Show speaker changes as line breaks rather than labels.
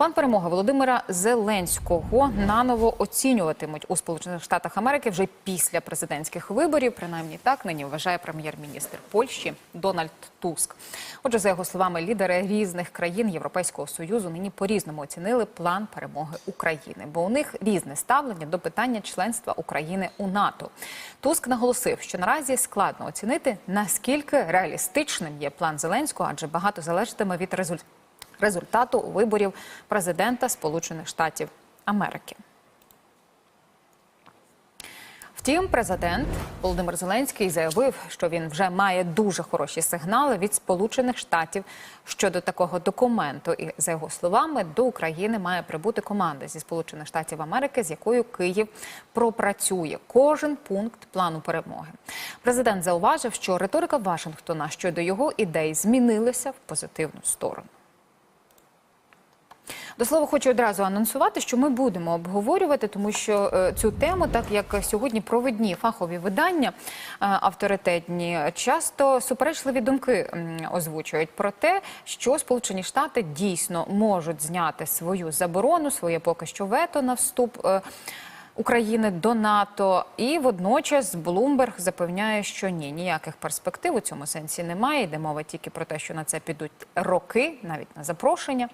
План перемоги Володимира Зеленського наново оцінюватимуть у Сполучених Штатах Америки вже після президентських виборів. Принаймні так нині вважає прем'єр-міністр Польщі Дональд Туск. Отже, за його словами, лідери різних країн Європейського союзу нині по-різному оцінили план перемоги України, бо у них різне ставлення до питання членства України у НАТО. Туск наголосив, що наразі складно оцінити наскільки реалістичним є план Зеленського, адже багато залежатиме від результатів результату виборів президента Сполучених Штатів Америки. Втім, президент Володимир Зеленський заявив, що він вже має дуже хороші сигнали від Сполучених Штатів щодо такого документу. І за його словами, до України має прибути команда зі Сполучених Штатів Америки, з якою Київ пропрацює кожен пункт плану перемоги. Президент зауважив, що риторика Вашингтона щодо його ідей змінилася в позитивну сторону. До слова, хочу одразу анонсувати, що ми будемо обговорювати, тому що е, цю тему, так як сьогодні провідні фахові видання е, авторитетні, часто суперечливі думки озвучують про те, що Сполучені Штати дійсно можуть зняти свою заборону, своє поки що вето на вступ. е, України до НАТО, і водночас Блумберг запевняє, що ні, ніяких перспектив у цьому сенсі немає. Йде мова тільки про те, що на це підуть роки, навіть на запрошення.